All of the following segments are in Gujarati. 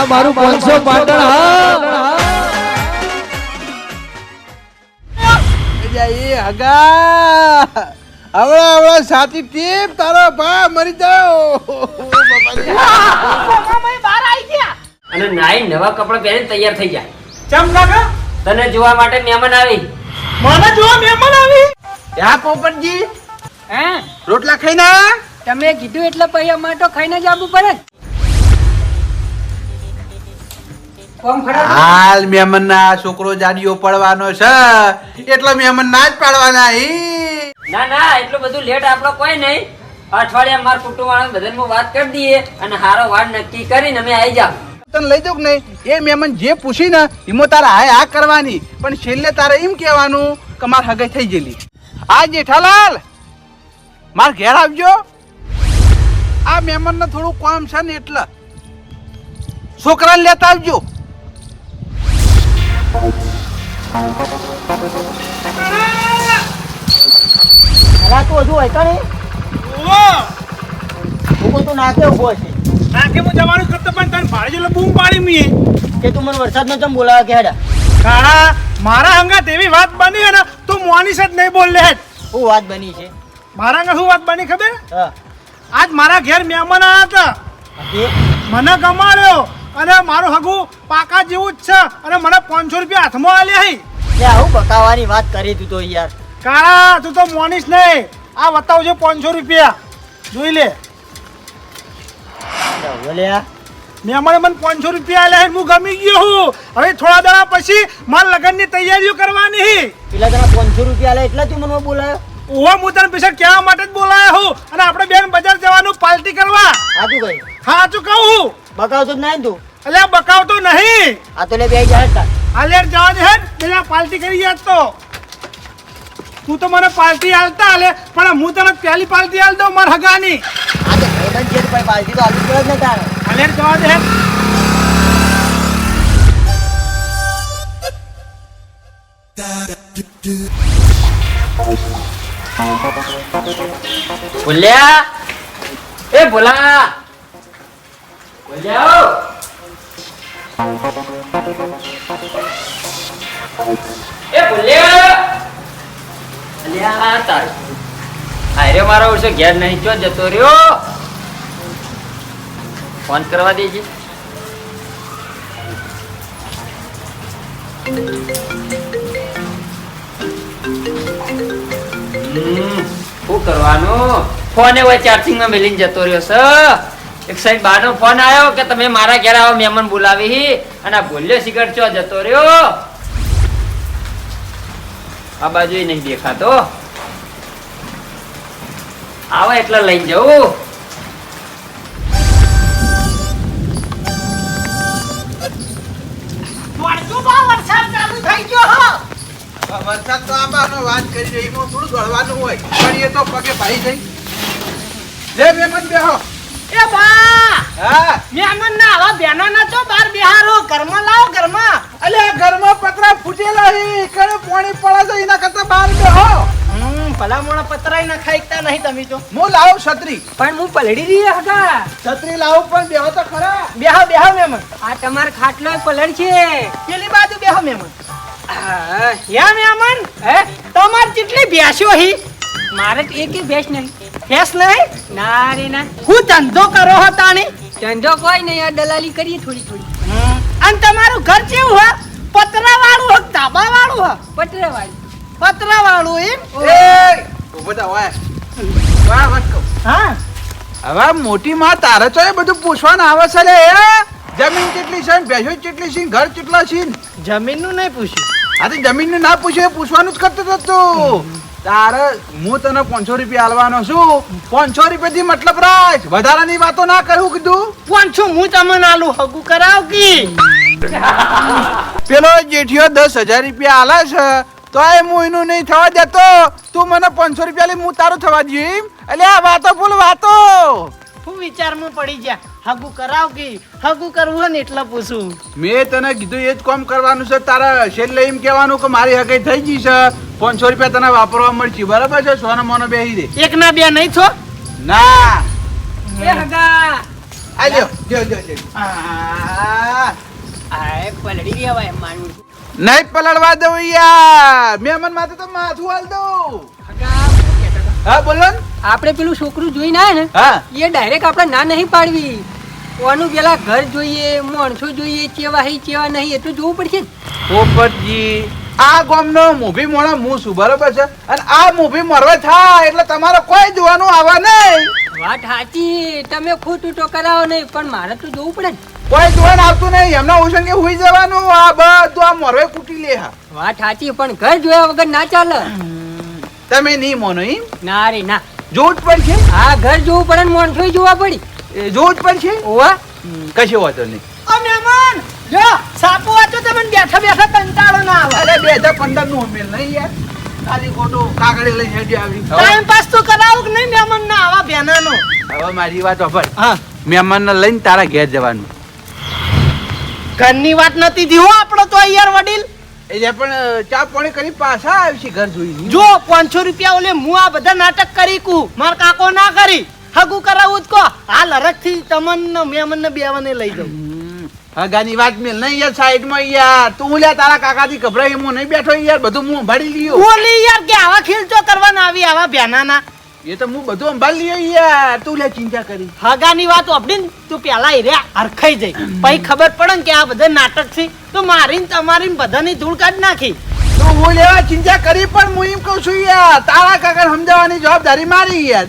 આ મારું પાંચસો પાટણ હા. હવે હવે સાચી ટીપ તારો ભા મરી જાઓ. અને નાઈ નવા કપડા પહેરીને તૈયાર થઈ જા ચમ કાકા? તને જોવા માટે મહેમાન આવી. મને જોવા મહેમાન આવી? યા પોપટજી હે? રોટલા ખાઈ ના તમે કીધું એટલે પછી માટો તો ખાઈને જ આવવું પડે હાલ મહેમાન ના છોકરો જાડીઓ પડવાનો છે. એટલે મહેમાન ના જ પાડવાના ઈ. ના ના એટલું બધું લેટ આપણો કોઈ નહીં. અઠવાડિયા મારા કુટુંબ વાળા બધાને વાત કરી દઈએ અને હારો વાર નક્કી કરીને અમે આવી જાવ તને લઈ જાઉં કે નહીં? એ મહેમાન જે પૂછી ને એમાં તારે હાય આ કરવાની. પણ છેલ્લે તારે એમ કહેવાનું કે માર હગાઈ થઈ ગયેલી. આ જેઠાલાલ માર ઘેર આવજો. આ મહેમાન ને થોડું કામ છે ને એટલે. છોકરાને લેતા આવજો. અલા તું હજુ હોય કણે હું તો નાકે ઊભો છે. નાકે હું જવાનું કરતો પણ તને ભાડે જેટલો બૂમ પાડી કે તું મને વરસાદનો ચમ બોલાવે કે હેડા? કાળા મારા અંગાત એવી વાત બની હે તું મોનીસ જ નહીં બોલ લે. શું વાત બની છે? મારા અંગા શું વાત બની ખબર? આજ મારા ઘેર મહેમાન આવ્યા હતા. મને ગમાડ્યો. અને મારું હગું પાકા જેવું જ છે. અને મને પાંચસો રૂપિયા હાથમાં આલ્યા હી. આવું બકાવાની વાત કરી તું તો યાર. કાળા તું તો મોનીશ નહીં. આ બતાવજો પાંચસો રૂપિયા. જોઈ લે. બોલ્યા મહેમાને મને પાંચસો રૂપિયા આલ્યા હે, ગમી ગયો હું. હવે થોડા દાડા પછી મારા લગ્નની તૈયારીઓ કરવાની હી. પેલા તને પાંચસો રૂપિયા લે એટલા તું મને બોલાયો? ઓવા હું તને પૈસા કહેવા માટે જ બોલાયો હું. અને આપણે બેન બજાર જવાનું પાર્ટી કરવા. કઈ હા તું કહું હું. બકાવતો જ નહીં તું. અલ્યા બકાવતો નહીં. આ તો લે બે જાય તા હાલે જવા દે પેલા પાર્ટી કરી યાદ તો. તું તો મને પાર્ટી આલતા હાલે પણ હું તને પહેલી પાર્ટી આલ દઉં મારા હગાની. આ તો ભાઈબંધ છે ભાઈ પાર્ટી તો આલુ પડે જ ને તારે. હાલે જવા દે ભૂલ્યા એ ભોલા! ઘેર નહીં ચો જતો રહ્યો? ફોન કરવા દેજે. શું કરવાનું? ફોન એ ચાર્જિંગમાં મેલીને જતો રહ્યો છે એક સાઈડ બાનો ફોન આવ્યો કે તમે મારા ઘેર આવો મહેમાન બોલાવી અને આ ભૂલ્યો સિગરેટ ચો જતો રહ્યો. આ બાજુ નહીં દેખાતો. આવો એટલે લઈ જવું. વરસાદ તો આંબાનો વાત કરી રહી એમાં થોડું દોડવાનું હોય. પણ એ તો પગે ભાઈ જઈ જે મહેમાન બેહો. એ બા! હા? મહેમાન ના આવા બેનો ના તો બાર બિહારો ઘરમાં લાવો ઘરમાં. અલે ઘરમાં પતરા ફૂટેલા હે કણે પાણી પડે છે એના કરતા બહાર બેહો. હમ ભલા મોણા પતરાય ના ખાઈતા નહીં તમે તો હું લાવું છત્રી. પણ હું પલડી રહી હગા. છત્રી લાવું પણ બેહો તો ખરા. બેહો બેહો મેમન આ તમાર ખાટલો પલડ છે. પેલી બાજુ બેહો મેમન આ, યા મહેમાન. હે તમાર કેટલી ભેંસો હી. મારે એક બેસ ભેંસ નહીં. ભેંસ નહીં? ના રે ના. હું ધંધો કરો હતા ને ધંધો કોઈ નહીં આ દલાલી કરીએ થોડી થોડી. અને તમારું ઘર કેવું હે? પતરા વાળું હે ધાબા વાળું હે? પતરા વાળું પતરા વાળું એમ એ. ઊભો થા હોય વાહ વાત કહું. હા. હવે મોટી માં તારે તો એ બધું પૂછવાનું આવે છે રે જમીન કેટલી છે ને ભેંસો કેટલી છે ઘર કેટલા છે? જમીનનું જમીનનું નહીં પૂછ્યું. આ તો જમીન ના પૂછ્યું એ પૂછવાનું જ કરતો હતો તું. તારે હું તને પાંચસો રૂપિયા આલવાનો છું. પાંચસો રૂપિયા થી મતલબ રાખ. વધારાની વાતો ના કરું કીધું. પાંચસો હું તમને આલું હગું કરાવ કી? પેલો જેઠિયો દસ હજાર રૂપિયા આલે છે તો એ હું એનું નહીં થવા દેતો. તું મને પાંચસો રૂપિયા લઈ હું તારું થવા દઈએ એટલે આ વાતો ફૂલ વાતો. હું વિચારમાં પડી ગયા. હગું કરાવ કી હગુ કરવું હોય ને એટલે પૂછું. મેં તને કીધું એ જ કામ કરવાનું છે તારા છેલ્લે એમ કહેવાનું કે મારી હગાઈ થઈ ગઈ છે પાંચસો રૂપિયા તને વાપરવા મળશે બરાબર છે? સોના મોનો બેસી દે. એક ના બે નહીં છો ના. એ હગા. આ જો જો જો. આ પલડી રહેવાય માનું નહીં પલડવા દઉં યાર. મેમન માથે તો માથું હાલ દઉં. હગા? હા બોલો ને. આપણે પેલું છોકરું જોઈને ના ને હા. એ ડાયરેક્ટ આપણે ના નહીં પાડવી. ઓનું પેલા ઘર જોઈએ માણસો જોઈએ ચેવા હી ચેવા નહીં એટલું જોવું પડશે પોપટજી આ ગામનો મૂભી મોણો હું છું બરોબર છે? અને આ મૂભી મરવા થાય એટલે તમારે કોઈ જોવાનું આવે નહીં. વાત સાચી તમે ખોટું તો કરાવો નહીં પણ મારે તો જોવું પડે ને. કોઈ જોવાનું આવતું નહીં એમના ઉસંગે હુઈ જવાનું આ બધું આ મરવે કૂટી લે હા. વાત સાચી પણ ઘર જોયા વગર ના ચાલે. તમે નહીં મોનો એમ? ના રે ના. જોવું પણ છે? આ ઘર જોવું પડે ને માણસો જોવા પડી. એ પણ છે? ઓવા કશો વાતો નહીં. ઓ મહેમાન જો સાપો વાંચો તમે બેઠા બેઠા કંટાળો ના આવે. અરે બે હજાર પંદરનું ઉમેર નહીં યાર. ખાલી ખોટું કાગળે લઈ હેડી આવી. ટાઈમ પાસ તો કરાવું કે નહીં મહેમાન ના આવા બેનાનો? હવે મારી વાત સાંભળ હા. મહેમાનને લઈને તારા ઘેર જવાનું. ઘરની વાત નથી જીવો આપણો તો યાર વડીલ. એટલે પણ ચા પાણી કરી પાછા આવશે ઘર જોઈ જો પાંચસો રૂપિયા ઓલે હું આ બધા નાટક કરી કુ. માર કાકો ના કરી. હગું કરાવું જ કો. હાલ હરખથી તમને મહેમાન ને બેવાને લઈ જાઉં. હગાની વાત મેલ નહીં યાર સાઈડમાં યાર. તું લ્યા તારા કાકાથી ગભરાઈ હું નહીં બેઠો યાર. બધું હું સંભાળી લ્યો. ઓલી યાર કે આવા ખેલચો કરવાના આવી આવા બેનાના એ તો હું બધું સંભાળી લઈ યાર. તું લે ચિંતા કરી. હગાની વાત ઓપડીને તું પેલા હીર્યા હરખાઈ જઈ. પછી ખબર પડે ને કે આ બધા નાટક છે તો મારી તમારી બધાની ધૂળ કાઢ નાખી. તો હું લેવા ચિંતા કરી પણ હું એમ કહું છું યાર તારા કાકા સમજાવવાની જવાબદારી મારી યાર.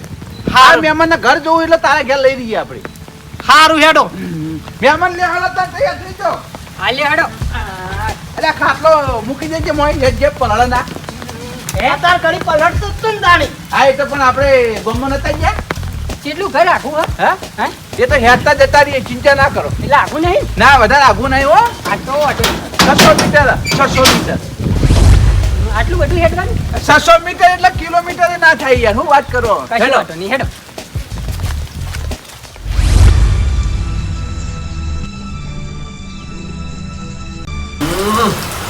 હા મહેમાન ઘર જોવું એટલે તારા ઘેર લઈ રહીએ આપણે. હારું હેડો. મહેમાન લે હાલો તાર તૈયાર થઈ જાઓ. હાલે હેડો. એટલે ખાટલો મૂકી દેજે મોય જે જે તાર ઘડી પલટ તો તું દાણી. હા એ તો પણ આપણે ગમમાં નતા ગયા? કેટલું ઘર આખું હા? હા? હા? એ તો હેરતા જતા રહીએ ચિંતા ના કરો. એટલે આખું નહીં? ના વધારે નહીં હો. છસો મીટર છસો મીટર. આટલું બધું હેડવાનું? છસો મીટર એટલે કિલોમીટર ના થાય યાર હું વાત કરો. હેડો. નહીં હેડો.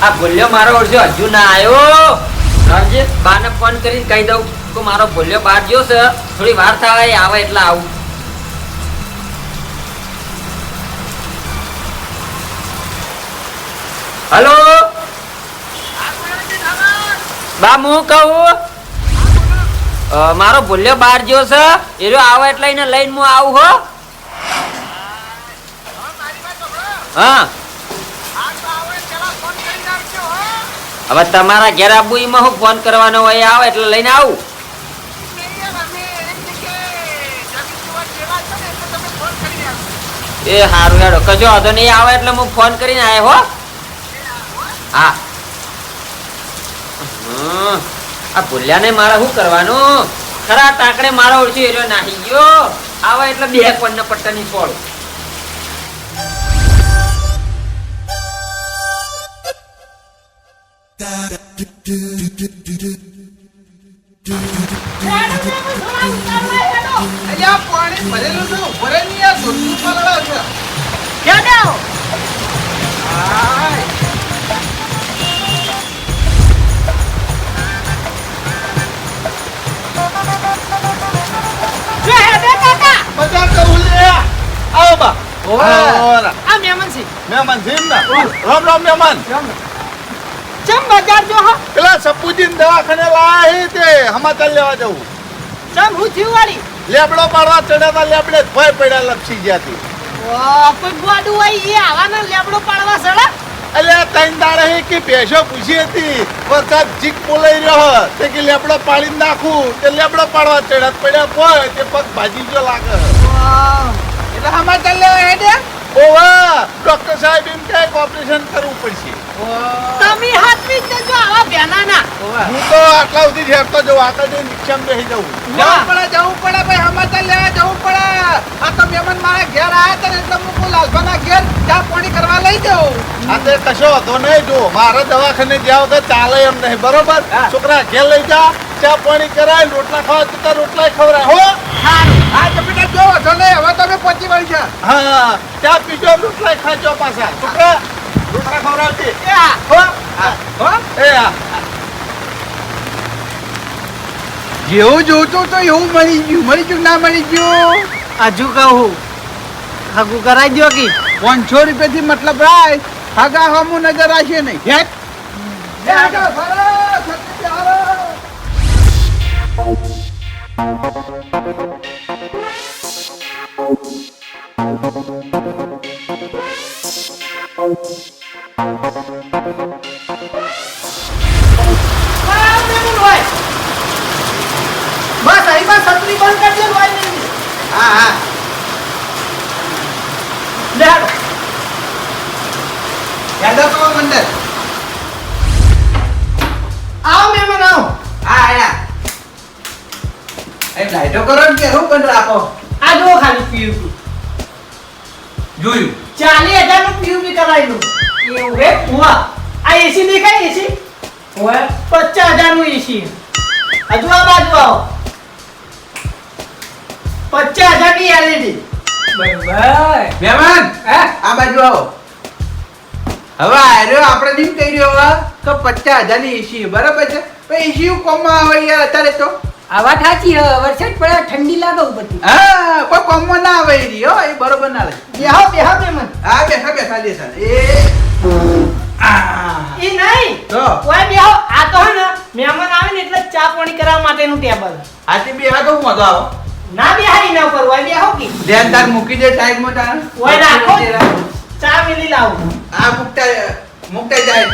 આ ભૂલ્યો મારો ઓળખ્યો હજુ ના આવ્યો બાને ફોન કરીને કહી દઉં કે મારો ભૂલ્યો બહાર ગયો છે. થોડી વાર થાય એટલે આવું. હલો? બા, હું કહું? મારો ભૂલ્યો બહાર ગયો છે. એ રહ્યો આવે એટલે લઈને હું આવું હો. હા. હવે તમારા ઘેર આબુ એમાં હું ફોન કરવાનો હોય, આવે એટલે લઈને આવું. એ હારું, હેડો, કજો વાંધો નહીં, આવે એટલે હું ફોન કરીને આવ્યો હો. હા. આ ભૂલ્યાને મારે શું કરવાનું? ખરા ટાંકડે મારો ઓળખી એરો નાહી ગયો. આવે એટલે બે પન્ન પટ્ટાની છોડ પાણી ભરેલું છે યાર ધોતું છે હેડો હાય. જો હેડો કાકા બધા કહું લે આવો. બા ઓવે. આ મહેમાન છે. મહેમાન જીમ ના? રામ રામ મહેમાન. ચમ બજાર જો હા? પેલા સપુજીન દવાખાને લાયા તે સમાચાર લેવા જવું. ચમ હું થયું વાળી? લેબડો પાડવા ચડ્યા લેબડે ભય પડ્યા લપસી ગયા તી. કોઈ ગોડું હોય એ આવાના લેબડો પાડવા ચડા અલ્યા તૈન દાડે હે કે ભેંસો પૂછી હતી વરસાદ જીક બોલાઈ રહ્યો તે કે લેબડો પાડી નાખું તે લેબડો પાડવા ચડ્યા પડ્યા કોઈ તે પગ ભાજી ગયો લાગે એટલે સમાચાર લેવા હેડ્યા? ઓવા ડોક્ટર સાહેબ એમ કહે કે ઓપરેશન કરવું પડશે. તમે હાથવી જ દેજો આવા બેનાના. ઓવે. હું તો આટલા સુધી હેરતો જઉં આગળ જઈને રિક્ષામાં બેસી જવું જવું પડે જવું પડે ભાઈ સમાચાર લેવા જવું પડે. આ તો મહેમાન મારા ઘેર આયા હતા ને એટલે હું કોઈ લાલભાના ઘેર ચા પાણી કરવા લઈ જાઉં. આ તે કશો હતો નહીં જો મારે દવાખાને ગયા તો ચાલે એમ નહીં બરોબર. છોકરા ઘેર લઈ જા ચા પાણી કરાય રોટલા ખાવા તો રોટલા ખવરાય હો? હા તો બેટા જો વાંધો નહીં હવે તમે પહોંચી વળશે હા ચા પીજો રોટલા ખાજો પાછા. છોકરા જેવું જોતું તો એવું મળી ગયું મળી ગયું ના મળી ગયું હજુ કહું કરાઈ દો કી પાંચસો રૂપિયા થી મતલબ રાય હગા હમું નજર રાખીએ નહીં. બસ અહીં બસ છત્રી બંધ કરજો હા હા. લે હાલો. હેડો આવો મહેમાન આવો. હા આયા એમ લાઈટો કરો ને કે હું બંધ રાખો? આ જો ખાલી પીયું જોયું. ચાલીસ હજારનું પીયું કરાયેલું. એવું હે હુઆ આ એસી દેખાય એસી હોય પચાસ હજારનું એસી હજુ આ બાજુ આવો. પચાસ હજારની એલઈડી બરાબર. મહેમાન હે? આ બાજુ આવો. હવે આર્યો આપણે નીમ કહી રહ્યો હવે કે પચાસ હજારની એસી બરાબર છે? એસી કોમમાં આવે યાર અત્યારે તો? આ વાત સાચી હે વરસાદ પડે ઠંડી લાગે ઉપરથી હા કોઈ કોમમાં ના આવે એ રહ્યો એ બરોબર ના લાગે. બેહો બેહો મહેમાન હા બેઠા બેઠા દેસા એ. એ નહીં તો? ઓય બેહો આ તો હે ને મહેમાન આવે ને એટલે ચા પાણી કરવા માટેનું ટેબલ. આથી બે હા તો હું મજા આવો? ના બેહારી ના ઉપર ઓય બેહો કે? ધ્યાન તાર મૂકી દે સાઈડમાં તાર. ઓય રાખો. ચા મિલી લાવું. આ મુકતા મુકતા જાય.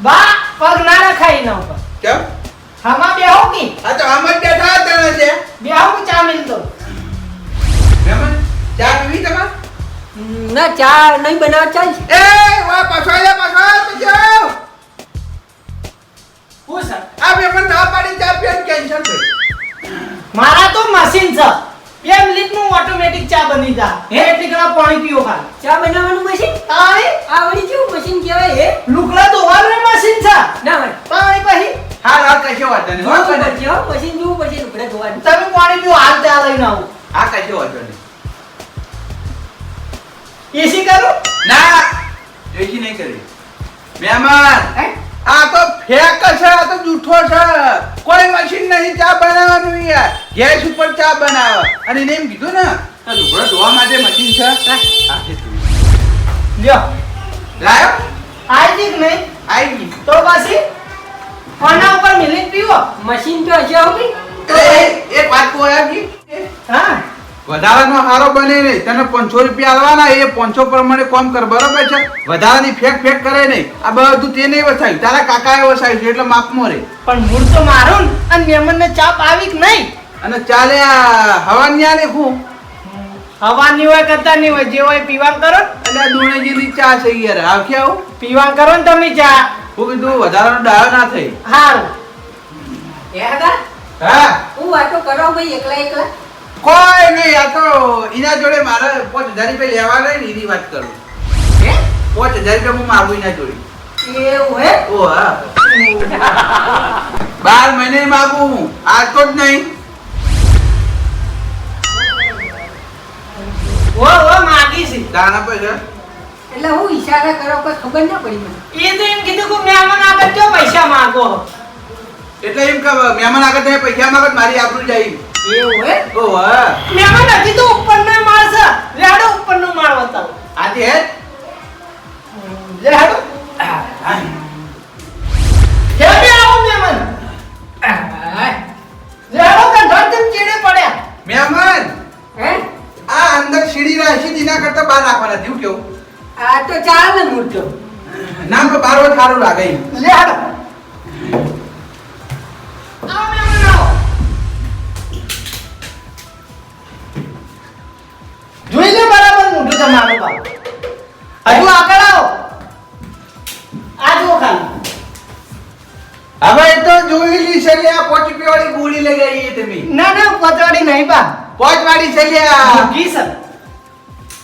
બા પગ ના રખાય ના ઉપર. કેમ? હમા બેહો કી? આ તો આમ જ બેઠા તને છે બેહો કે ચા મિલ દો. મેમન ચા પીવી તમાર? ના ચા નહીં બનાવ ચાલશે એ વા પાછો આયા પાછો આયા તો જાઓ હું સર. આ મહેમાન ના પાડી ચા પીન કેન્સલ થઈ. મારા તો મશીન છે. બે મિનિટનું ઓટોમેટિક ચા બની જા. હે? એટલી ઘણા પાણી પીઓ ખાલી. ચા બનાવવાનું મશીન તાણી આ વળી કેવું મશીન કહેવાય હે? લુગડા ધોવાનું મશીન છે. ના ભાઈ પાણી પછી? હા હા કશો વાંધો નહીં. જોવું. પડશે હો મશીન જોવું પડશે લુગડા ધોવાનું તમે પાણી પીઓ હાલ ચા લઈને આવું. હા કશો વાંધો નહીં. એસી કરું? ના એસી નહીં કરી મહેમાન આ તો ફેક છે આ તો જૂઠો છે. કોઈ મશીન નહીં ચા બનાવવાનું યાર. ગેસ ઉપર ચા બનાવે. અને એને એમ કીધું ને તો લુગડો ધોવા માટે મશીન છે. લ્યો. લાયો? આઈ દીક નહીં? આઈ ગઈ. તો પછી? આના ઉપર મિલિંગ પીવો? મશીન તો હશે હો એક વાત કહું યાર હા. વધારાનો હારો બને નહીં. તને પાંચસો રૂપિયા આલવાના એ પાંચસો પ્રમાણે કોમ કર બરોબર છે? વધારાની ફેક ફેક કરે નહીં. આ બધું તે નહીં વસાવ્યું તારા કાકાએ વસાવ્યું છે એટલે માપમાં રે. પણ મૂળ તો મારું ને અને મહેમાનને ચાપ આવી કે નહીં? અને ચાલે હવાની આ લેખું હવાની હોય કરતા નહીં હોય જે હોય પીવાન કરો. એટલે દુણેજીની ચા છે યાર. આવખે આવું. પીવાન કરો ને તમે ચા. હું કીધું વધારાનો ડાયો ના થઈ. હારું એ હા? હું વાતો કરો ભાઈ એકલા એકલા? કોઈ નહીં આ તો એના જોડે મારે પાંચ હજાર રૂપિયા લેવા ને એની વાત કરું. હે? પાંચ હજાર રૂપિયા હું માગું એના જોડે. એવું હે? ઓ હા. બાર મહિને માગું હું. આજ તો જ નહીં. ઓ ઓ માગી છે. દાણા પૈસા એટલે હું ઈશારા કરો કોઈ ખબર ના પડી મને. એ તો એમ કીધું કે મહેમાન આગળ જો પૈસા માંગો? એટલે એમ કે મહેમાન આગળ તમે પૈસા માંગો મારી આબરૂ જાય એવું હે? ઓ હા. મહેમાન હજી તો ઉપરનો માળ છે. લેડો ઉપરનો માળ બતાવો આજે હે? લેડો કેમ આવો મહેમાન. લેડો કે ઘર તેમ ચીડે પડ્યા. મહેમાન હે? આ અંદર સીડી રાખી દીના કરતા બહાર રાખવાના થયું કેવું? આ તો ચાલે મૂર્તો નામ તો બારો સારું લાગે લે આવો જોઈ લે બરાબર મોઢું તમારું બાપ હજુ આગળ આવો. આ જુઓ ખાલી. હવે તો જોયેલી છે લે આ પાંચ પીવાળી ગોળી લઈ ગઈ તમે. ના ના પતવાડી નહીં બા. પોચવાળી વાળી છે લે આ. મૂકી સર.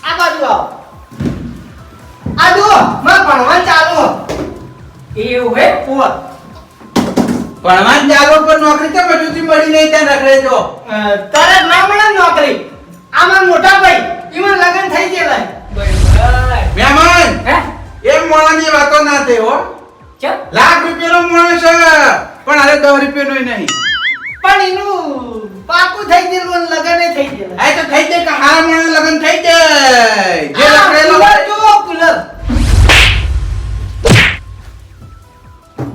આ બાજુ આવો. મારે ભણવા ચાલુ. એવું હે? ઓર ભણવાન ચાલો પર નોકરી તો બધું મળી નહીં ત્યાં રખડે જો તારે ના મળે નોકરી. આમાં મોટા ભાઈ ઈમાં લગન થઈ ગયેલા. મહેમાન એમ મોણાની વાતો ના થઈ હો. લાખ રૂપિયાનો માણસ છે. પણ અરે દસ રૂપિયાનો નહીં. પણ એનું પાકું થઈ ગયેલું લગન થઈ ગયેલા. આ તો થઈ જાય કે હારા લગ્ન થઈ જાય.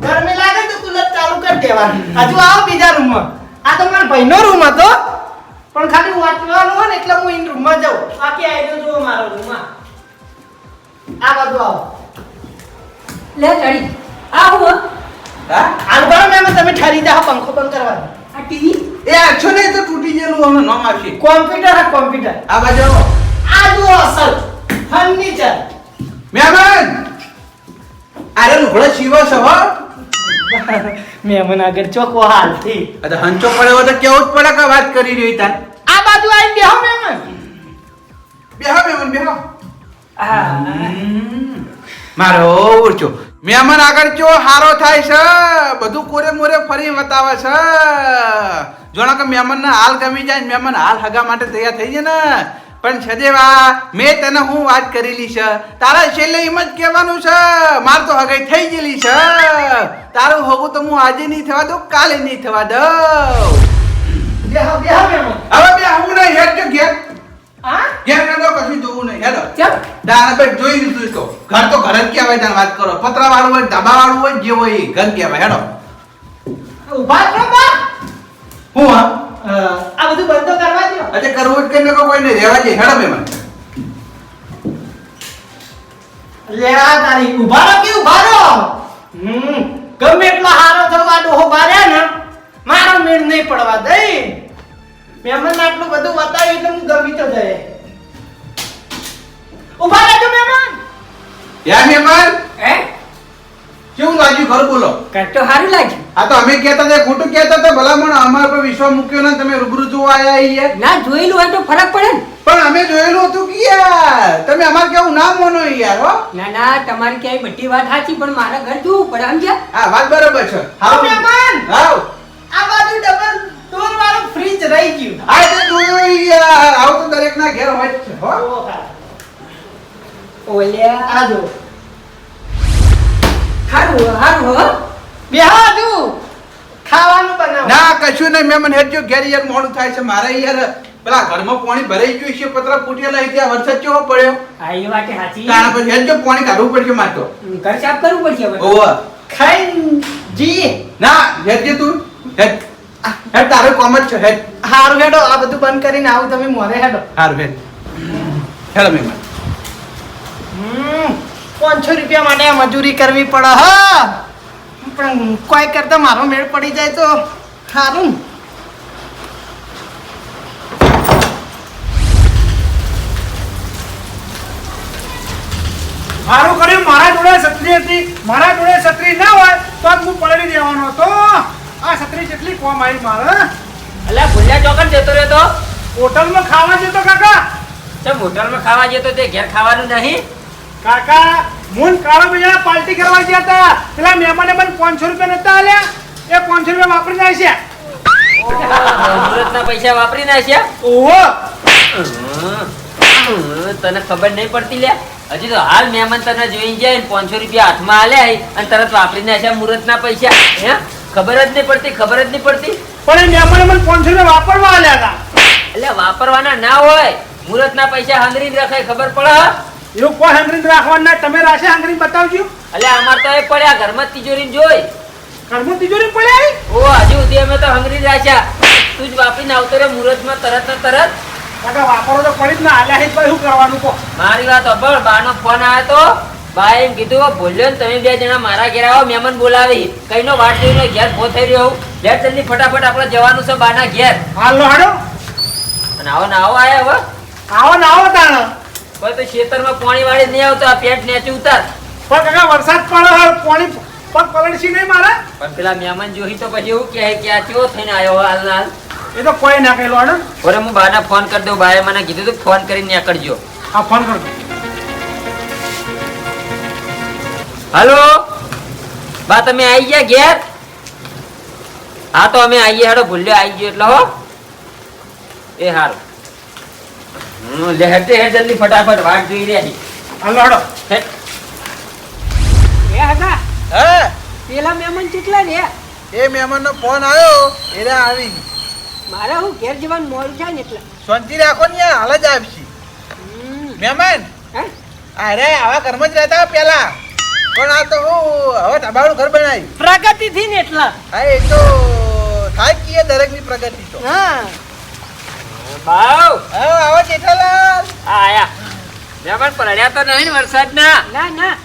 ગરમી લાગે તો કુલર ચાલુ કરી દેવાની. હજુ આવો બીજા રૂમમાં. આ તો મારા ભાઈનો રૂમ હતો. પણ ખાલી વાંચવાનું હોય ને એટલે હું ઇન રૂમમાં જાઉં. બાકી આવી જુઓ મારો રૂમમાં. આ બધું આવો. લે ચડી. આવો હા આલબાર મેમ તમે ઠરી જાઓ પંખો બંધ કરવાનો આ ટીવી? એ આછો ને તો તૂટી ગયેલું હમણાં નામ આવશે. કોમ્પ્યુટર આ કોમ્પ્યુટર. આ બાજુ આ જુઓ અસલ. ફર્નિચર. મેમ અરે લુગડા સીવો છો મહેમાન આગળ ચોખ્ખો હાલથી તો હંચો પડ્યો તો કેવું જ પડે કે વાત કરી રહી તાર. આ બાજુ આવીને બેહો મહેમાન બેહો મહેમાન બેહો. મારો ઓળચો મહેમાન આગળ ચો હારો થાય છે. બધું કોરે મોરે ફરી બતાવે છે. જોણો કે મહેમાન હાલ ગમી જાય ને મહેમાન હાલ હગા માટે તૈયાર થઈ જાય ને. પણ સદેવા મેં તને હું વાત કરેલી છે? તારા છેલ્લે એમ જ કહેવાનું છે માર તો હગાઈ થઈ ગયેલી છે. તારું હગું તો હું આજે નહીં થવા દઉં કાલે નહીં થવા દઉં. હવે બે હું નહીં હેડ જો ઘેર? હા? ઘેર ના દો કશું જોવું નહીં. હેડો. દાણા ભાઈ જોઈ લીધું તો. ઘર તો ઘર જ કહેવાય તાર વાત કરો. પતરા વાળું હોય ધાબા વાળું હોય જે હોય ઘર કહેવાય. હેડો. ઊભા હું હા? આ બધું બંધ તો કરવા દો અરે કરવું જ કઈ નકો કોઈ ને રહેવા દે હેડો મેમન લે આ તારી ઊભા રહો કે ઊભા રહો? હમ ગમે એટલો હારો થવા ડોહો બાર્યા ને મારો મેળ નહીં પડવા દઈ. મહેમાન આટલું બધું બતાવ્યું એટલે હું ગમી તો જાય ઊભા રહેજો મહેમાન. યા મેમન હે? કેવું લાગ્યું? ઘર બોલો. તો સારું લાગ્યું. આ તો અમે કહેતા હતા ખોટું કહેતા હતા ભલામણ અમાર પર વિશ્વાસ મૂક્યો ને તમે રૂબરૂ જોવા આવ્યા અહીંયા ના જોયેલું હોય તો ફરક પડે ને. પણ અમે જોયેલું હતું કે યાર. તમે અમાર કેવું ના માનો યાર હો? ના ના તમારી ક્યાંય બધી વાત સાચી પણ મારા ઘર જોવું પડે સમજ્યા? હા વાત બરાબર છે. મહેમાન! હાવ. આ બાજુ ડબલ ડોર વાળું ફ્રીજ રહી ગયું. આ તો જોયું યાર. આવું તો દરેક ના ઘેર હોય છે હો. ઓલ્યા આ જો. સારું સારું હો ખાવાનું બનાવો. ના કશું નહીં. મેમન હેડજો ઘેર યાર મોડું થાય છે. મારે યાર પેલા ઘરમાં પાણી ભરાઈ ગયું છે પતરા ફૂટેલા છે ગયા. વરસાદ કેવો પડ્યો? હા એ વાત સાચી. તારા પછી હેડજો પાણી કાઢવું પડશે મારે તો. ઘર સાફ કરવું પડશે હવે. ઓવ ખાઈને જી ના હેડજે તું. હેડ. હેડ તારું કોમ જ છે. હેડ. હારું હેડો આ બધું બંધ કરીને આવું તમે મોરે હેડો. હારું હેડ. હેડો મેમન હમ, પાંચસો રૂપિયા માટે મજૂરી કરવી પડે હા. પણ કોઈ કરતા મારો મેળ પડી જાય તો સારું. મારું કર્યું મારા જોડે છત્રી હતી. મારા જોડે છત્રી ના હોય તો હું પલળી દેવાનો હતો. આ છત્રી કેટલી કોમ આવી મારે એટલે ભૂલ્યા ચોકન જતો રહ્યો તો? હોટલમાં ખાવા જતો કાકા. ચમ હોટલમાં ખાવા જતો તે ઘેર ખાવાનું નહીં? કાકા મૂન કાળો બીજા પાર્ટી કરવા ગયા હતા. પેલા મહેમાને મને પાંચસો રૂપિયા નતા આલ્યા. એ પાંચસો રૂપિયા વાપરી નાખ્યા. મુહૂર્તના પૈસા વાપરી નાખ્યા? ઓહો. તને ખબર નહીં પડતી લે હજી તો હાલ મહેમાન તને જોઈ જાય ને પાંચસો રૂપિયા હાથમાં આલ્યા અને તરત વાપરી નાખ્યા મુહૂર્તના પૈસા. હે? ખબર જ નહીં પડતી ખબર જ નહીં પડતી. પણ એ મહેમાને મને પાંચસો રૂપિયા વાપરવા આલ્યા હતા. એટલે વાપરવાના ના હોય. મુહૂર્તના પૈસા હાંગરીને રખાય ખબર પડે હે? એવું કોઈ હંગરીને રાખવાનું ના તમે રાશે હંગરીને બતાવજો. એટલે અમાર તો એ પડ્યા ઘરમાં તિજોરી જોઈ. ઘરમાં તિજોરી પડ્યા ઓ હજી સુધી અમે તો હંગરી રાખ્યા. તું જ વાપરીને આવતો રે મુહૂર્તમાં તરત ને તરત. કાકા વાપરો તો પડી જ ના આલ્યા છે તો શું કરવાનું કો મારી વાત અભળ બાનો ફોન આવ્યો તો. ભાઈ એમ કીધું ભૂલ્યો ને તમે બે જણા મારા ઘેર આવો મહેમાન બોલાવી. કઈનો વાટ જોઈને ઘેર ભો થઈ રહ્યો હું. ઘેર જલ્દી ફટાફટ આપણે જવાનું છે બાના ઘેર. હાલો હાડો અને આવો ને આવો આયા હવે આવો ને આવો તાણ. કોઈ તો ખેતરમાં પાણી વાળી નહીં આવતો પેટ નેચું ઉતાર. પણ કાકા વરસાદ પડે પાણી નહીં મારે? પણ પેલા મહેમાન જોઈ તો પછી એવું કહે કે આ કેવો થઈને આવ્યો હાલ હાલ? એ તો કોઈ ના કહેલો ઓરે હું બાના ફોન કરી દઉં બાએ મને કીધું તું ફોન કરીને નીકળજો. હા ફોન કરજો હલો? બા તમે આવી ગયા ઘેર? હા તો અમે આવીએ હેડો ભૂલ્યો આવી ગયો એટલે હો. એ હારું. લે હેડ જલ્દી ફટાફટ વાટ જોઈ રહ્યા છે. અલોડો હે. હતા હે? પેલા મહેમાન કેટલા ને? એ મહેમાનનો ફોન આવ્યો એને આવી મારે હું ઘેર જવાનું મોડું થાય ને એટલે. શાંતિ રાખો ને હાલ જ આવશે. હમ. મહેમાન હે? અરે આવા ઘરમાં જ રહેતા પેલા. પણ આ તો હું હવે ઢબાળું ઘર બનાવ્યું. પ્રગતિ થી ને એટલા. હા એ તો થાય કે દરેકની પ્રગતિ તો. હા. ભાવ આવો આવો જેઠાલાલ. આ આયા. મહેમાન પડ્યા તો નહીં વરસાદ ના ના ના.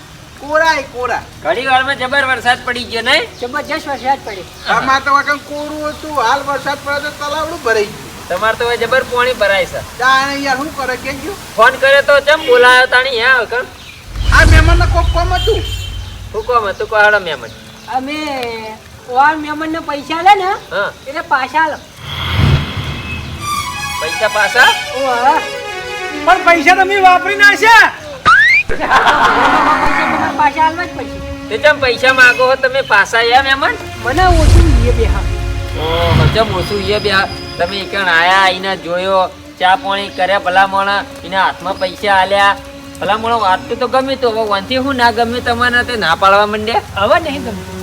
કોરાય કોરા. ઘડી વારમાં જબર વરસાદ પડી ગયો નહીં? જબરજસ્ત વરસાદ પડે આમાં તો વખત કોરું હતું. હાલ વરસાદ પડે તો તલાવડું ભરાઈ ગયું. તમારે તો જબર પાણી ભરાય છે. જાણે યાર શું કરે? કે ગયું ફોન કર્યો તો ચમ બોલાયો તાણી? હે કણ? આ મહેમાનને કોક કોમ હતું? હુકમ હતું? કોહાડો મહેમાન. અમે ઓર મહેમાનને પૈસા લે ને હા. એટલે પાછા લો પૈસા પાછા? પણ પૈસા તમે વાપરી નાખ્યા. પાછા આલવા જ પડશે તે ચમ પૈસા માંગો હો તમે પાછા આયા મહેમાન? મને ઓછું લઈએ બે હા. ઓહો ચમ ઓછું એ બે તમે એકણ આયા એને જોયો ચા પાણી કર્યા ભલા મોણા એના હાથમાં પૈસા આલ્યા. ભલા મોણો વાતતું તો ગમે તો હવે વાંથી હું ના ગમે તમારે તે ના પાડવા માંડ્યા? હવે નહીં ગમતું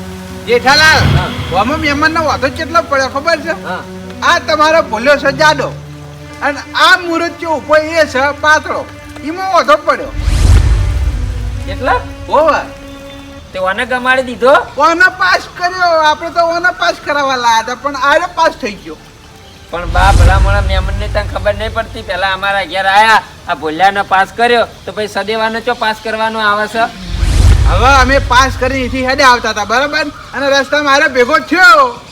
જેઠાલાલ વાંધો કેટલો પડ્યો ખબર છે? હા. આ તમારો ભૂલ્યો છે જાડો અને આ મુહૂર્ત જે ઊભો એ છે પાતળો. એમાં વધો પડ્યો. એટલા હોવા. તે ઓને ગમાડી દીધો? ઓને પાસ કર્યો. આપણે તો ઓને પાસ કરાવવા લાયા હતા પણ આરે પાસ થઈ ગયો. પણ બા ભલા મોણા મહેમાનને તને ખબર નહીં પડતી. પેલા અમારા ઘેર આયા આ ભોલ્યાનો પાસ કર્યો. તો પછી સદેવાનો ચો પાસ કરવાનો આવે છે? હવે અમે પાસ કરી અહીંથી હેડે આવતા હતા બરાબર? અને રસ્તામાં મારે ભેગો થયો.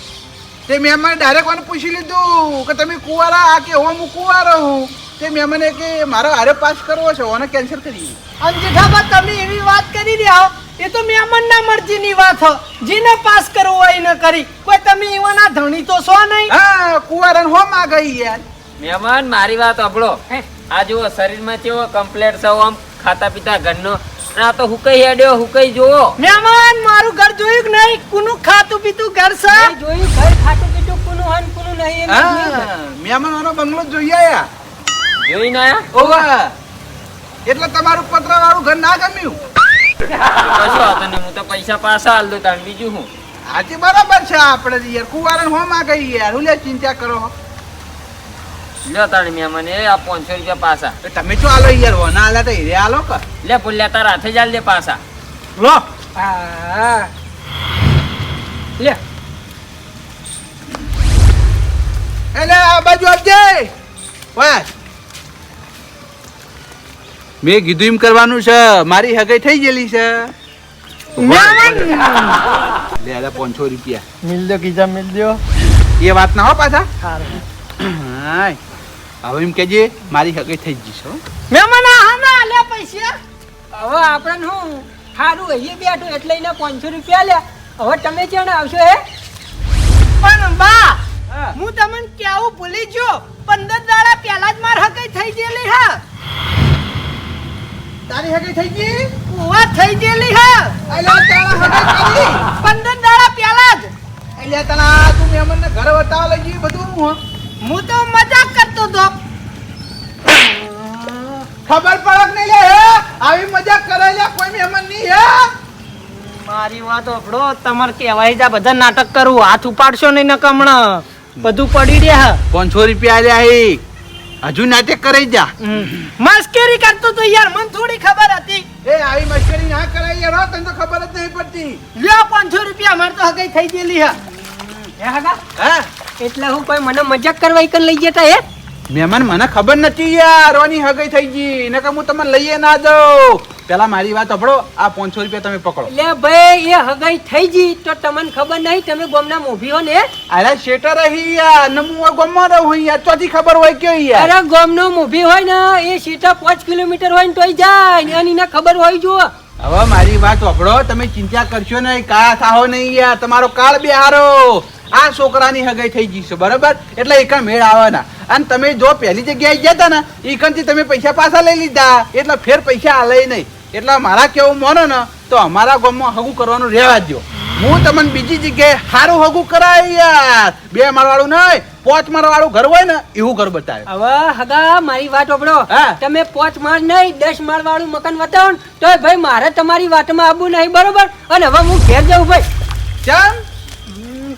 તે મહેમાન ડાયરેક્ટ મને પૂછી લીધું કે તમે કુવારા? આ કે હું કુવારો હું. તે મહેમાને કે મારો હારે પાસ કરવો છે ઓને કેન્સલ કરી અને જેઠાબા તમે એવી વાત કરી રહ્યા એ તો મહેમાનના મરજીની વાત હો. જેને પાસ કરવો હોય એને કરી. કોઈ તમે એવાના ધણી તો છો નહીં? હા કુવારન હો માં ગઈ યાર. મહેમાન મારી વાત અભળો હે. આ જુઓ શરીરમાં કેવો કમ્પ્લેટ છે આમ ખાતા પીતા ઘરનો આ તો હુકઈ હેડ્યો હુકઈ જોવો મહેમાન મારું ઘર જોયું કે નહીં? કુનું ખાતું પીતું ઘર છે જોયું ઘર ખાતું પીતું કુનું હન કુનું નહીં મહેમાન મારો બંગલો જોઈ આયા. જોઈને આયા? ઓવા. એટલે તમારું પત્ર વાળું ઘર ના ગમ્યું? કશો હતો નહીં હું તો પૈસા પાછા આલ દઉં તાણ બીજું હું આજે બરાબર છે આપણે યાર કુવારણ હોમાં ગઈ યાર. હું લે ચિંતા કરો લ્યો તાણ મહેમાન મને આ પાંચસો રૂપિયા પાછા. તમે શું આલો યાર વના તો હીરે આલો કે? લે ભૂલ્યા તારા હાથે જ આલ દે પાછા. લો. લે. એટલે આ બાજુ આપજે બસ મેં કીધું એમ કરવાનું છે મારી હગાઈ થઈ ગયેલી છે. લે અરે પાંચસો રૂપિયા. મિલ દો કીધા મિલ દો. એ વાત ના હો પાછા? સારું હાય. હવે એમ કેજે મારી હગાઈ થઈ ગઈ મેં મને હા ના લે પૈસા. હવે આપણે હું સારું અહીં બેઠું એટલે એને પાંચસો રૂપિયા લે. હવે તમે ક્યાં આવશો હે? પણ બા હું. તમને કેવું ભૂલી ગયો. પંદર દાડા પહેલા જ માર હકે થઈ ગયેલી હા. તારી હકે થઈ ગઈ? ઉવા થઈ ગયેલી હા. એટલે તારા હકે કરી પંદર દાડા પહેલા જ. એટલે તને તું મહેમાનને ઘર બતાવવા લઈ ગઈ બધું હું. હું તો મજાક કરતો તો ખબર પડક નહીં લે હે? આવી મજાક કરે લે કોઈ મહેમાન નહીં હે? મારી વાત ઓફડો તમારે કહેવાય જા બધા નાટક કરવું હાથ ઉપાડશો નહીં નકમણ કમણ. બધું પડી રહ્યા. પાંચસો રૂપિયા લે આઈ હજુ નાટક કરી જા. મસ્કેરી કરતો તો યાર મને થોડી ખબર હતી. એ આવી મસ્કરી ના કરાય યાર હો, તને તો ખબર જ નહીં પડતી. લ્યો પાંચસો રૂપિયા અમારે તો હગાઈ થઈ ગયેલી હા. હે એટલે હું કોઈ મને મજાક કરવા ઈકન લઈ જતા હે? મહેમાન મને ખબર નથી યાર ઓની હગઈ થઈ ગઈ. કે હું તમને લઈએ ના દઉં. પેલા મારી વાત સાંભળો. આ પાંચસો રૂપિયા તમે પકડો. લે ભાઈ એ હગાઈ થઈ ગઈ તો તમને ખબર નહીં તમે ગોમના મોભી હો ને. અરે શેટર રહી યાર. ને હું ગમવા રહું યાર. ચોથી ખબર હોય કે યાર? અરે ગોમનો મોભી હોય ને એ શેટર પાંચ કિલોમીટર હોય ને તોય જાય. ને એની ના ખબર હોય જો હવે મારી વાત સાંભળો. તમે ચિંતા કરશો નહીં. કા થાઓ નહીં યાર. તમારો કાળ બે હારો આ છોકરાની હગાઈ થઈ ગઈ છે બરાબર? એટલે એક મેળ આવવાના. અને તમે જો પહેલી જગ્યાએ ગયા હતા ને એકણથી તમે પૈસા પાછા લઈ લીધા. એટલે ફેર પૈસા આલે નહીં. એટલે મારા કેવું માનો ને તો અમારા ગામમાં હગું કરવાનું રહેવા દો હું તમને બીજી જગ્યાએ સારું હગું કરાય યાર. બે માળવાળું નહીં પોચ માળવાળું ઘર હોય ને એવું ઘર બતાવે. હવે હગા મારી વાત હા. તમે પોચ માળ નહીં દસ માળ વાળું મકાન બતાવો તો ભાઈ મારે તમારી વાતમાં આવવું નહીં બરોબર? અને હવે હું ઘેર જાઉં ભાઈ. હમ,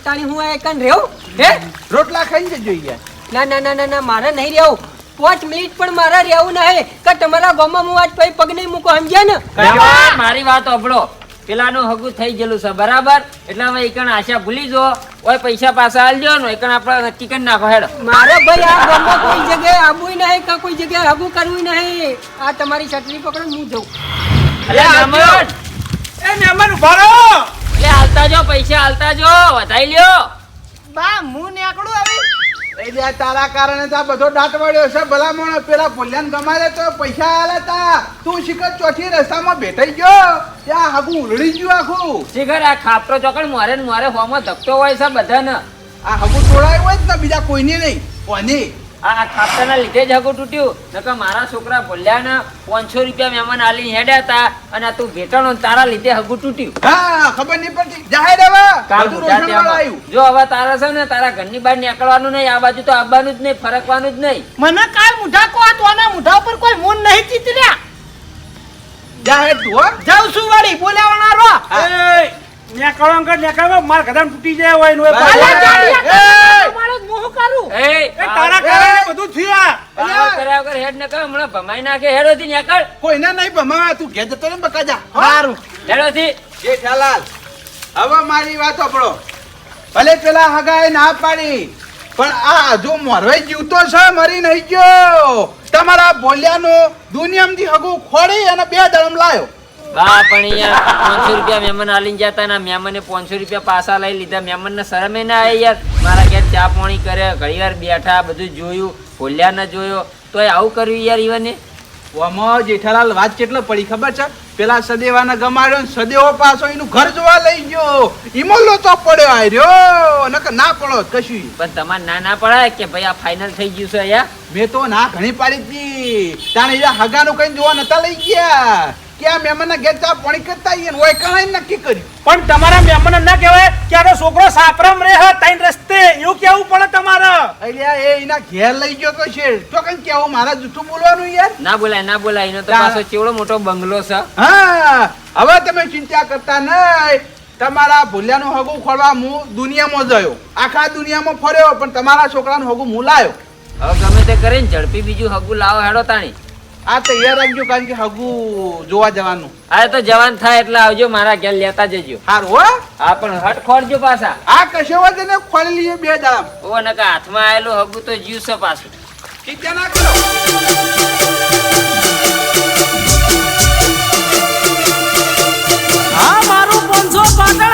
તાણી હું આ એકન રહેવું હે? રોટલા ખાઈને જજો યાર ના ના ના ના ના મારે નહીં રહેવું પાંચ મિનિટ પણ મારે રહેવું નહીં. કે તમારા ગામમાં હું આજ પછી પગ નહીં મૂકો સમજ્યા ને? મારી વાત સાંભળો. પેલાનું હગું થઈ ગયેલું છે બરાબર? એટલે હવે એકણ આશા ભૂલી જો ઓય પૈસા પાછા આલજો ને એકણ આપણે નક્કી કરી નાખો હેડ. મારે ભાઈ આ ગામમાં કોઈ જગ્યાએ આબુય નહીં કે કોઈ જગ્યાએ હગું કરવું નહીં. આ તમારી છત્રી પકડો હું જઉં. અરે નમન એ નમન ઊભા રહો. હાલતા જો પૈસા આલતા જો વધાઈ લ્યો. બા હું નીકળું હવે. એટલે તારા કારણે તો બધો દાંત વળ્યો છે. ભલામણો પેલા ભૂલ્યાને ગમાડે તો પૈસા આલે તા. તું શિખર ચોથી રસ્તામાં બેઠાઈ ગયો. ત્યાં હાગું ઉલડી ગયું આખું. શિખર આ ખાપરો ચોકડ મારે ને મોરે હોમાં ધકતો હોય છે બધાને. આ હગું તોડાયું હોય ને બીજા કોઈને નહીં. કોની? આ આ લીધે જ હગું તૂટ્યું. નકર મારા છોકરા ભોલ્યાના પાંચસો રૂપિયા મહેમાન આલી હેડ્યા હતા અને તું ભેટાણો તારા લીધે હગું તૂટ્યું. હા ખબર નહીં પડતી. જાહેર હવે કાલ રોશન આવ્યું. જો હવે તારા છે ને તારા ઘરની બહાર નીકળવાનું નહીં આ બાજુ તો આવવાનું જ નહીં ફરકવાનું જ નહીં. મને કાલ મુઢા કો તો આના મુઢા ઉપર કોઈ મૂન નહીં ચીતર્યા. જાહેર તું હો. જાઉં છું વળી બોલાવણા રો એ નેકળો અંકલ નેકળો માર ગધામ તૂટી જાય હોય નો એ ભાઈ, પાછળ. ભાઈ, જાડિયા તમારો જ મોહ કરું એ એ તારા કારણે બધું થયું પાવર હેડ ન કર હમણાં ભમાઈ નાખે હેડોથી નીકળ કોઈને નહીં ભમાવા તું ઘેર જતો ને બકા જા? સારું હેડોથી. જેઠાલાલ હવે મારી વાત સાંભળો. ભલે પેલા હગાએ ના પાડી પણ આ જો મોરવાઈ જીવતો છે મરી નહીં ગયો. તમારા બોલ્યાનો દુનિયામાંથી હગું ખોડી અને બે ધરમ લાયો. બા પણ અહીંયા પાંચસો રૂપિયા મહેમાન આલીને જતા ના મહેમાને પાંચસો રૂપિયા પાછા લઈ લીધા. મહેમાનને શરમે ના આવે યાર. મારા ઘેર ચા પાણી કરે ઘણી વાર બેઠા બધું જોયું બોલ્યા ન જોયો. તો આવું કર્યું યાર ઈવને? ઓમાં જેઠાલાલ વાત કેટલો પડી ખબર છે? પેલા સદેવાને ગમાડ્યો સદેવો પાછો એનું ઘર જોવા લઈ ગયો. ઈમોલો તો પડ્યો આર્યો નક ના પડો કશું પણ તમારે ના ના પડાય કે ભાઈ આ ફાઇનલ થઈ ગયું છે અહીંયા? મેં તો ના ઘણી પાડી હતી તાણે હગાનું કઈ જોવા નતા લઈ ગયા. કે આ મહેમાનના ઘેર ચા પાણી કરતા આવીએ ને ઓય કણાઈ નક્કી કર્યું. પણ તમારા મહેમાન ના કહેવાય કે આનો છોકરો સાપરામ રહે હા ત્રણ રસ્તે. એવું કેવું પડે તમારે? અલ્યા એ એના ઘેર લઈ ગયો તો છે. તો કઈ કેવું મારા જૂઠું બોલવાનું યાર? ના બોલાય ના બોલાય. એનો તો. પાછો ચેવડો મોટો બંગલો છે. હા હવે તમે ચિંતા કરતા નહીં. તમારા ભૂલ્યાનું હગું ખોલવા હું દુનિયામાં જયો. આખા દુનિયામાં ફર્યો પણ તમારા છોકરાનું હગું હું લાવ્યો હવે ગમે તે કરીને ઝડપી બીજું હગું લાવો હેડો તાણી. આ તૈયાર રાખજો કારણ કે હગુ જોવા જવાનું. અરે તો જવાન થાય એટલે આવજો મારા ઘેર લેતા જજો. હાર હો? હા પણ હટ ખોડજો પાછા. આ કશો વાત ને ખોલી લઈએ બે દામ ઓ નકા હાથમાં આવેલું હગુ તો જીવ છે પાછું. ચિંતા ના કરો. હા મારું પાંચસો પાટણ